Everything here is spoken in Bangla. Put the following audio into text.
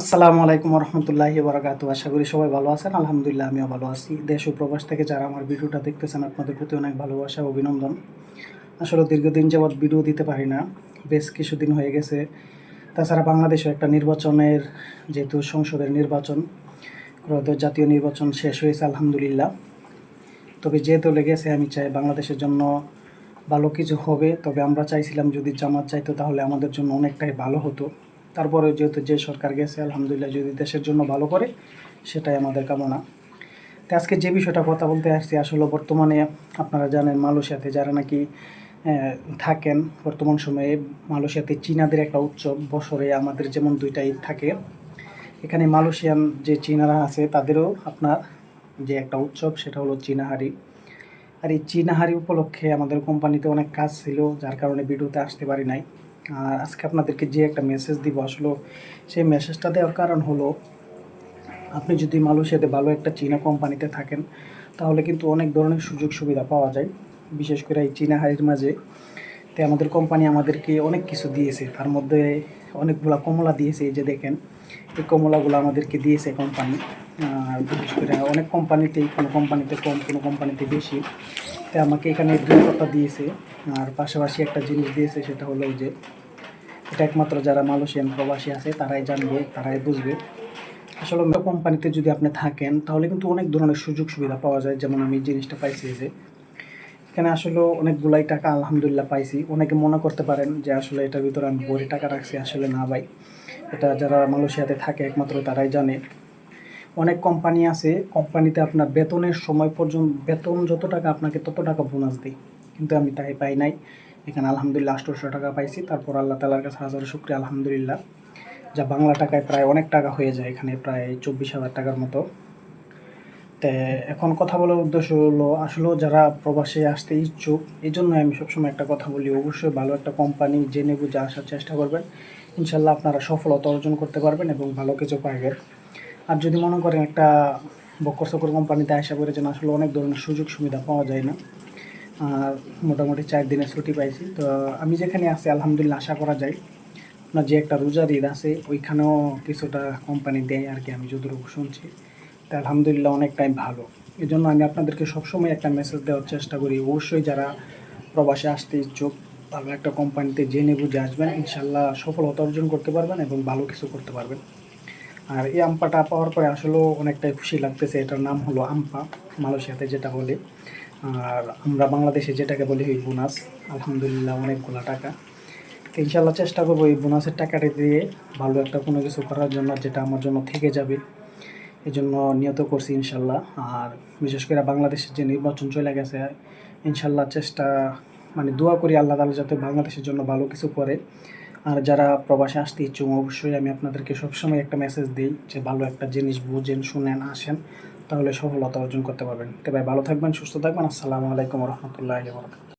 আসসালামু আলাইকুম রহমতুল্লাহি বরাকাতু আশা করি সবাই ভালো আছেন। আলহামদুলিল্লাহ, আমিও ভালো আছি। দেশ ও প্রবাস থেকে যারা আমার ভিডিওটা দেখতেছেন, আপনাদের প্রতি অনেক ভালোবাসা অভিনন্দন। আসলে দীর্ঘদিন যাবৎ ভিডিও দিতে পারি না। বেশ কিছুদিন হয়ে গেছে। তাছাড়া বাংলাদেশে একটা নির্বাচনের যেহেতু সংসদের নির্বাচন জাতীয় নির্বাচন শেষ হয়েছে, আলহামদুলিল্লাহ। তবে যেহেতু লেগেছে আমি চাই বাংলাদেশের জন্য ভালো কিছু হবে। তবে আমরা চাইছিলাম যদি জামাত চাইতো, তাহলে আমাদের জন্য অনেকটাই ভালো হতো। তারপরে যেহেতু যে সরকার গেছে, আলহামদুলিল্লাহ যদি দেশের জন্য ভালো করে, সেটাই আমাদের কামনা। তো আজকে যে বিষয়টা কথা বলতে আসছি, আসলে বর্তমানে আপনারা জানেন মালয়েশিয়াতে যারা নাকি থাকেন, বর্তমান সময়ে মালয়েশিয়াতে চীনাদের একটা উৎসব। বছরে আমাদের যেমন দুইটা ঈদ থাকে, এখানে মালয়েশিয়ান যে চীনারা আছে, তাদেরও আপনার যে একটা উৎসব, সেটা হলো চীনাহারি। আর এই চীনাহারি উপলক্ষে আমাদের কোম্পানিতে অনেক কাজ ছিল, যার কারণে ভিডিওতে আসতে পারি নাই। আর আজকে আপনাদেরকে যে একটা মেসেজ দিব, আসলে সেই মেসেজটা দেওয়ার কারণ হলো, আপনি যদি মালয়েশিয়াতে ভালো একটা চীনা কোম্পানিতে থাকেন, তাহলে কিন্তু অনেক ধরনের সুযোগ সুবিধা পাওয়া যায়। বিশেষ করে এই চীনা হাড়ির মাঝে, তে আমাদের কোম্পানি আমাদেরকে অনেক কিছু দিয়েছে। তার মধ্যে অনেকগুলা কমলা দিয়েছে, এই যে দেখেন, এই কমলাগুলো আমাদেরকে দিয়েছে কোম্পানি। বিশেষ করে অনেক কোম্পানিতেই কোনো কোম্পানিতে কম, কোনো কোম্পানিতে বেশি। তো আমাকে এখানে দুই দিয়েছে, আর পাশাপাশি একটা জিনিস দিয়েছে, সেটা হলো যে এটা একমাত্র যারা মালয়েশিয়ান প্রবাসী আছে, তারাই জানবে, তারাই বুঝবে। আসলে কোম্পানিতে যদি আপনি থাকেন, তাহলে কিন্তু অনেক ধরনের সুযোগ সুবিধা পাওয়া যায়। যেমন আমি জিনিসটা পাইছি যে, এখানে আসলে অনেকগুলাই টাকা আলহামদুলিল্লাহ পাইছি। অনেকে মনে করতে পারেন যে আসলে এটার ভিতরে আমি ভরে টাকা রাখছি, আসলে না ভাই। এটা যারা মালয়েশিয়াতে থাকে একমাত্র তারাই জানে। অনেক কোম্পানি আছে, কোম্পানিতে আপনার বেতনের সময় পর্যন্ত, বেতন যত টাকা আপনাকে তত টাকা বোনাস দিই কিন্তু আমি তাই পাই নাই। এখানে আলহামদুলিল্লাহ আষ্টশো টাকা পাইছি। তারপর আল্লাহ তালার কাছে হাজার শুক্রিয়া, আলহামদুলিল্লাহ। যা বাংলা টাকায় প্রায় অনেক টাকা হয়ে যায় এখানে, প্রায় চব্বিশ হাজার টাকার মতো। তে এখন কথা বলার উদ্দেশ্য হলো, আসলেও যারা প্রবাসে আসতে ইচ্ছুক এই জন্য আমি সবসময় একটা কথা বলি, অবশ্যই ভালো একটা কোম্পানি জেনে বুঝে আসার চেষ্টা করবেন। ইনশাল্লাহ আপনারা সফলতা অর্জন করতে পারবেন এবং ভালো কিছু পাইবেন আর যদি মনে করেন একটা বকর সকর কোম্পানিতে আসা করেছেন আসলে অনেক ধরনের সুযোগ সুবিধা পাওয়া যায় না মোটামুটি চার দিনের ছুটি পাইছি। তো আমি যেখানে আছি, আলহামদুলিল্লাহ আশা করা যায়, আপনার যে একটা রোজার ঈদ আছে, ওইখানেও কিছুটা কোম্পানি দেয় আর কি, আমি যতটুকু শুনছি। তা আলহামদুলিল্লাহ অনেকটাই ভালো। এই জন্য আমি আপনাদেরকে সবসময় একটা মেসেজ দেওয়ার চেষ্টা করি। অবশ্যই যারা প্রবাসে আসতে ইচ্ছুক ভালো একটা কোম্পানিতে জেনে বুঝে আসবেন। ইনশাল্লাহ সফলতা অর্জন করতে পারবেন এবং ভালো কিছু করতে পারবেন। আর এই আম্পাটা পাওয়ার পরে আসলেও অনেকটাই খুশি লাগতেছে। এটার নাম হলো আম্পা মালয়েশিয়াতে যেটা বলে। আর আমরা বাংলাদেশে যেটাকে বলি ওই বোনাস, আলহামদুলিল্লাহ অনেকগুলো টাকা। তো ইনশাল্লাহ চেষ্টা করব এই বোনাসের টাকাটা দিয়ে ভালো একটা কোনো কিছু করার জন্য যেটা আমার জন্য থেকে যাবে। এই জন্য নিয়ত করছি ইনশাল্লাহ আর বিশেষ করে বাংলাদেশের যে নির্বাচন চলে গেছে ইনশাল্লাহ চেষ্টা মানে দোয়া করি আল্লাহ তালা যাতে বাংলাদেশের জন্য ভালো কিছু করে। আর যারা প্রবাসে আসতে ইচ্ছুক, অবশ্যই আমি আপনাদেরকে সবসময় একটা মেসেজ দিই যে ভালো একটা জিনিস বুঝেন, শুনেন, আসেন। তাহলে সফলতা অর্জন করতে পারবেন। তো ভাই ভালো থাকবেন সুস্থ থাকবেন। আসসালামু আলাইকুম রহমতুল্লাহ